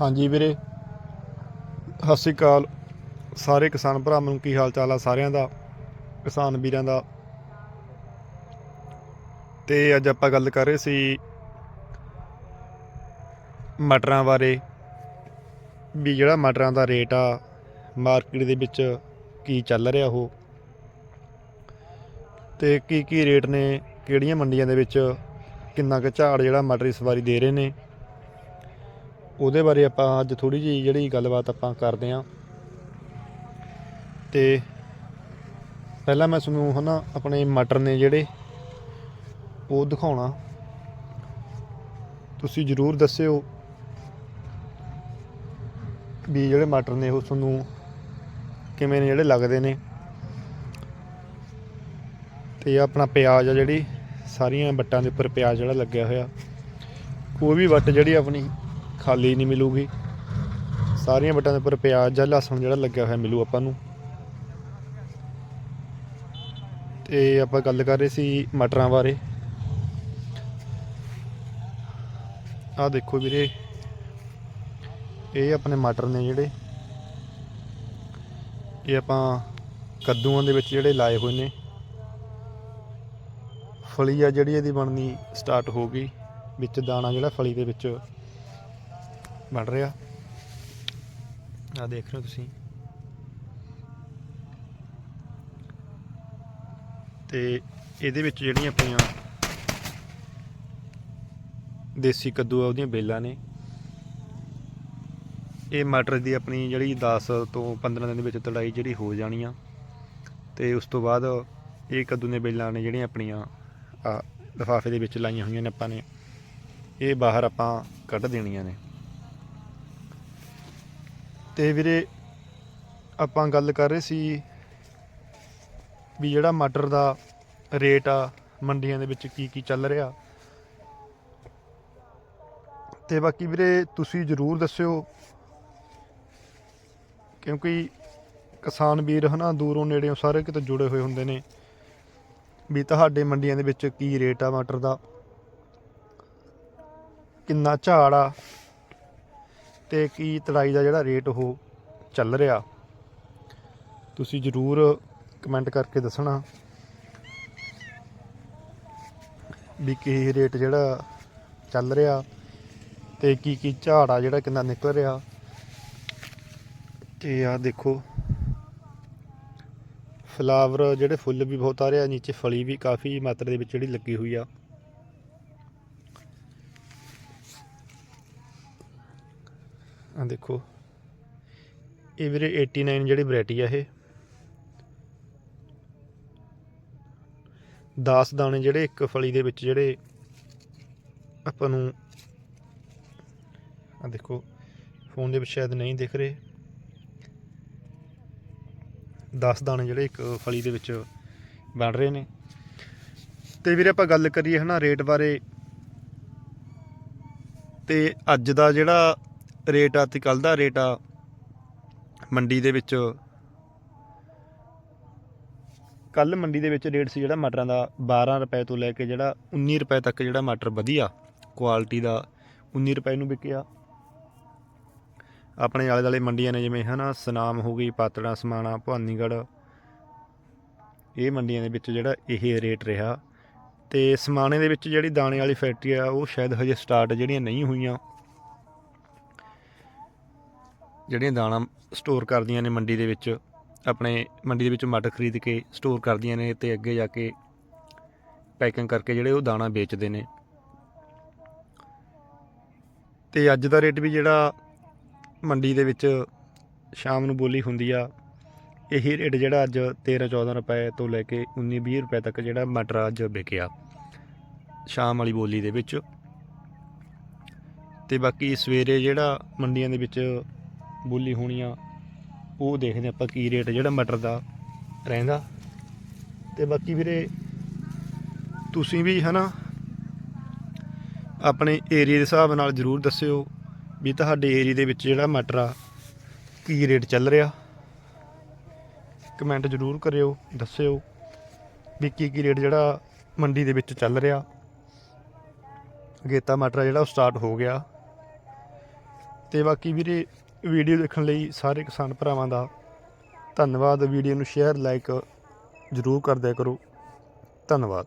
ਹਾਂਜੀ ਵੀਰੇ। ਸਤਿ ਸ਼੍ਰੀ ਅਕਾਲ। ਸਾਰੇ ਕਿਸਾਨ ਭਰਾਵਾਂ ਨੂੰ ਕੀ ਹਾਲ ਚਾਲ ਆ ਸਾਰਿਆਂ ਦਾ, ਕਿਸਾਨ ਵੀਰਾਂ ਦਾ। ਤੇ ਅੱਜ ਆਪਾਂ ਗੱਲ ਕਰ ਰਹੇ ਸੀ ਮਟਰਾਂ ਬਾਰੇ, ਵੀ ਜਿਹੜਾ ਮਟਰਾਂ ਦਾ ਰੇਟ ਆ, ਮਾਰਕੀਟ ਦੇ ਵਿੱਚ ਕੀ ਚੱਲ ਰਿਹਾ ਉਹ। ਤੇ ਕੀ ਕੀ ਰੇਟ ਨੇ, ਕਿਹੜੀਆਂ ਮੰਡੀਆਂ ਦੇ ਵਿੱਚ ਕਿੰਨਾ ਕੁ ਝਾੜ ਜਿਹੜਾ ਮਟਰ ਇਸ ਵਾਰੀ ਦੇ ਰਹੇ ਨੇ। ਉਹਦੇ ਬਾਰੇ ਆਪਾਂ ਅੱਜ ਥੋੜੀ ਜਿਹੀ ਜਿਹੜੀ ਗੱਲਬਾਤ ਆਪਾਂ ਕਰਦੇ ਆਂ ਤੇ ਪਹਿਲਾਂ ਮੈਂ ਤੁਹਾਨੂੰ ਹਨਾ ਆਪਣੇ ਮਟਰ ਨੇ ਜਿਹੜੇ ਉਹ ਦਿਖਾਉਣਾ। ਤੁਸੀਂ ਜਰੂਰ ਦੱਸਿਓ ਵੀ ਜਿਹੜੇ ਮਟਰ ਨੇ ਉਹ ਤੁਹਾਨੂੰ ਕਿਵੇਂ ਨੇ, ਜਿਹੜੇ ਲੱਗਦੇ ਨੇ। ਤੇ ਆਪਣਾ ਪਿਆਜ਼ ਆ ਜਿਹੜੀ, ਸਾਰੀਆਂ ਵੱਟਾਂ ਦੇ ਉੱਪਰ ਪਿਆਜ਼ ਜਿਹੜਾ ਲੱਗਿਆ ਹੋਇਆ। ਉਹ ਵੀ ਵੱਟ ਜਿਹੜੀ ਆਪਣੀ ਖਾਲੀ ਨਹੀਂ ਮਿਲੂਗੀ। ਸਾਰੀਆਂ ਵੱਟਾਂ ਦੇ ਉੱਪਰ ਪਿਆਜ਼ ਜਾਂ ਲਸਣ ਜਿਹੜਾ ਲੱਗਿਆ ਹੋਇਆ ਮਿਲੂ ਆਪਾਂ ਨੂੰ। ਤੇ ਆਪਾਂ ਗੱਲ ਕਰ ਰਹੇ ਸੀ ਮਟਰਾਂ ਬਾਰੇ। ਆਹ ਦੇਖੋ ਵੀਰੇ, ਇਹ ਆਪਣੇ ਮਟਰ ਨੇ ਜਿਹੜੇ। ਇਹ ਆਪਾਂ ਕੱਦੂਆਂ ਦੇ ਵਿੱਚ ਜਿਹੜੇ ਲਾਏ ਹੋਏ ਨੇ। ਫਲੀ ਆ ਜਿਹੜੀ ਇਹਦੀ ਬਣਨੀ ਸਟਾਰਟ ਹੋ ਗਈ। ਵਿੱਚ ਦਾਣਾ ਜਿਹੜਾ ਫਲੀ ਦੇ ਵਿੱਚ ਬਣ ਰਿਹਾ। ਆ ਦੇਖ ਰਹੇ ਹੋ ਤੁਸੀਂ। ਤੇ ਇਹਦੇ ਵਿੱਚ ਜਿਹੜੀਆਂ ਆਪਣੀਆਂ ਦੇਸੀ ਕੱਦੂ ਆ, ਉਹਦੀਆਂ ਬੇਲਾਂ ਨੇ। ਇਹ ਮਟਰ ਦੀ ਆਪਣੀ ਜਿਹੜੀ 10 ਤੋਂ 15 ਦਿਨ ਦੇ ਵਿੱਚ ਤੜਾਈ ਜਿਹੜੀ ਹੋ ਜਾਣੀ ਆ ਤੇ ਉਸ ਤੋਂ ਬਾਅਦ ਇਹ ਕੱਦੂ ਨੇ ਬੇਲਾਂ ਨੇ ਜਿਹੜੀਆਂ ਆਪਣੀਆਂ ਆ ਲਿਫਾਫੇ ਦੇ ਵਿੱਚ ਲਾਈਆਂ ਹੋਈਆਂ ਨੇ ਆਪਾਂ ਨੇ। ਇਹ ਬਾਹਰ ਆਪਾਂ ਕੱਢ ਦੇਣੀਆਂ ਨੇ। ਤੇ ਵੀਰੇ, ਆਪਾਂ ਗੱਲ ਕਰ ਰਹੇ ਸੀ ਵੀ ਜਿਹੜਾ ਮਟਰ ਦਾ ਰੇਟ ਆ, ਮੰਡੀਆਂ ਦੇ ਵਿੱਚ ਕੀ ਕੀ ਚੱਲ ਰਿਹਾ। ਤੇ ਬਾਕੀ ਵੀਰੇ, ਤੁਸੀਂ ਜਰੂਰ ਦੱਸਿਓ, ਕਿਉਂਕਿ ਕਿਸਾਨ ਵੀਰ ਹਨਾ, ਦੂਰੋਂ ਨੇੜਿਓਂ ਸਾਰੇ ਕਿਤੇ ਜੁੜੇ ਹੋਏ ਹੁੰਦੇ ਨੇ, ਵੀ ਤੁਹਾਡੇ ਮੰਡੀਆਂ ਦੇ ਵਿੱਚ ਕੀ ਰੇਟ ਆ ਮਟਰ ਦਾ। ਕਿੰਨਾ ਝਾੜ ਆ ਤੇ ਕੀ ਤੜਾਈ ਦਾ ਜਿਹੜਾ ਰੇਟ ਉਹ ਚੱਲ ਰਿਹਾ। ਤੁਸੀਂ ਜਰੂਰ ਕਮੈਂਟ ਕਰਕੇ ਦੱਸਣਾ ਵੀ ਕੀ ਰੇਟ ਜਿਹੜਾ ਚੱਲ ਰਿਹਾ ਤੇ ਕੀ ਕੀ ਝਾੜ ਆ ਜਿਹੜਾ ਕਿੰਨਾ ਨਿਕਲ ਰਿਹਾ। ਤੇ ਆ ਦੇਖੋ, ਫਲਾਵਰ ਜਿਹੜੇ ਫੁੱਲ ਵੀ ਬਹੁਤ ਆ ਰਿਹਾ ਨੀਚੇ ਫਲੀ ਵੀ ਕਾਫੀ ਮਾਤਰਾ ਦੇ ਵਿੱਚ ਜਿਹੜੀ ਲੱਗੀ ਹੋਈ ਆ। ਆ ਦੇਖੋ। ਇਹ ਵੀਰੇ 89 ਜਿਹੜੀ ਵੈਰਾਈਟੀ ਆ ਇਹ। 10 ਦਾਣੇ ਜਿਹੜੇ ਇੱਕ ਫਲੀ ਦੇ ਵਿੱਚ ਜਿਹੜੇ ਆਪਾਂ ਨੂੰ ਆ ਦੇਖੋ ਫੋਨ ਦੇ ਵਿੱਚ ਸ਼ਾਇਦ ਨਹੀਂ ਦਿਖ ਰਹੇ। 10 ਦਾਣੇ ਜਿਹੜੇ ਇੱਕ ਫਲੀ ਦੇ ਵਿੱਚ ਬਣ ਰਹੇ ਨੇ। ਤੇ ਵੀਰੇ ਆਪਾਂ ਗੱਲ ਕਰੀਏ ਹਨਾ ਰੇਟ ਬਾਰੇ। ਤੇ ਅੱਜ ਦਾ ਜਿਹੜਾ ਰੇਟ ਆ, ਤੇ ਕੱਲ ਦਾ ਰੇਟ ਆ ਮੰਡੀ ਦੇ ਵਿੱਚ। ਕੱਲ ਮੰਡੀ ਦੇ ਵਿੱਚ ਰੇਟ ਸੀ ਜਿਹੜਾ ਮਟਰਾਂ ਦਾ 12 ਰੁਪਏ ਤੋਂ ਲੈ ਕੇ ਜਿਹੜਾ 19 ਰੁਪਏ ਤੱਕ ਜਿਹੜਾ ਮਟਰ ਵਧੀਆ, ਕੁਆਲਿਟੀ ਦਾ 19 ਰੁਪਏ ਨੂੰ ਵਿਕਿਆ। ਆਪਣੇ ਆਲੇ ਦਾਲੇ ਮੰਡੀਆਂ ਨੇ ਜਿਵੇਂ ਹਨਾ, ਸਨਾਮ ਹੋ ਗਈ, ਪਾਤੜਾ, ਸਮਾਣਾ, ਭਵਾਨੀਗੜ੍ਹ। ਇਹ ਮੰਡੀਆਂ ਦੇ ਵਿੱਚ ਜਿਹੜਾ ਇਹ ਰੇਟ ਰਿਹਾ। ਤੇ ਸਮਾਣੇ ਦੇ ਵਿੱਚ ਜਿਹੜੀ ਦਾਣੇ ਵਾਲੀ ਫੈਕਟਰੀ ਆ, ਉਹ ਸ਼ਾਇਦ ਹਜੇ ਸਟਾਰਟ ਜਿਹੜੀਆਂ ਨਹੀਂ ਹੋਈਆਂ। ਜਿਹੜੀਆਂ ਦਾਣਾ ਸਟੋਰ ਕਰਦੀਆਂ ਨੇ ਮੰਡੀ ਦੇ ਵਿੱਚ, ਆਪਣੇ ਮੰਡੀ ਦੇ ਵਿੱਚ ਮਟਰ ਖਰੀਦ ਕੇ ਸਟੋਰ ਕਰਦੀਆਂ ਨੇ ਤੇ ਅੱਗੇ ਜਾ ਕੇ ਪੈਕਿੰਗ ਕਰਕੇ ਜਿਹੜੇ ਉਹ ਦਾਣਾ ਵੇਚਦੇ ਨੇ। ਤੇ ਅੱਜ ਦਾ ਰੇਟ ਵੀ ਜਿਹੜਾ ਮੰਡੀ ਦੇ ਵਿੱਚ ਸ਼ਾਮ ਨੂੰ ਬੋਲੀ ਹੁੰਦੀ ਆ, ਇਹੀ ਰੇਟ ਜਿਹੜਾ ਅੱਜ 13 14 ਰੁਪਏ ਤੋਂ ਲੈ ਕੇ 19 20 ਰੁਪਏ ਤੱਕ ਜਿਹੜਾ ਮਟਰ ਅੱਜ ਵਿਕਿਆ, ਸ਼ਾਮ ਵਾਲੀ ਬੋਲੀ ਦੇ ਵਿੱਚ। ਤੇ ਬਾਕੀ ਸਵੇਰੇ ਜਿਹੜਾ ਮੰਡੀਆਂ ਦੇ ਵਿੱਚ ਬੋਲੀ ਹੋਣੀ ਆ, ਉਹ ਦੇਖਦੇ ਆਪਾਂ ਕੀ ਰੇਟ ਜਿਹੜਾ ਮਟਰ ਦਾ ਰਹਿੰਦਾ। ਤੇ ਬਾਕੀ ਵੀਰੇ, ਤੁਸੀਂ ਵੀ ਹਨਾ ਆਪਣੇ ਏਰੀਆ ਦੇ ਹਿਸਾਬ ਨਾਲ ਜਰੂਰ ਦੱਸਿਓ ਵੀ ਤੁਹਾਡੇ ਏਰੀਆ ਦੇ ਵਿੱਚ ਜਿਹੜਾ ਮਟਰ ਆ, ਕੀ ਰੇਟ ਚੱਲ ਰਿਹਾ। ਕਮੈਂਟ ਜਰੂਰ ਕਰਿਓ, ਦੱਸਿਓ ਵੀ ਕੀ ਕੀ ਰੇਟ ਜਿਹੜਾ ਮੰਡੀ ਦੇ ਵਿੱਚ ਚੱਲ ਰਿਹਾ। ਅਗੇਤਾ ਮਟਰ ਜਿਹੜਾ ਉਹ ਸਟਾਰਟ ਹੋ ਗਿਆ। ਤੇ ਬਾਕੀ ਵੀਰੇ ਵੀਡੀਓ ਦੇਖਣ ਲਈ ਸਾਰੇ ਕਿਸਾਨ ਭਰਾਵਾਂ ਦਾ ਧੰਨਵਾਦ। ਵੀਡੀਓ ਨੂੰ ਸ਼ੇਅਰ ਲਾਈਕ ਜ਼ਰੂਰ ਕਰਦਿਆ ਕਰੋ। ਧੰਨਵਾਦ।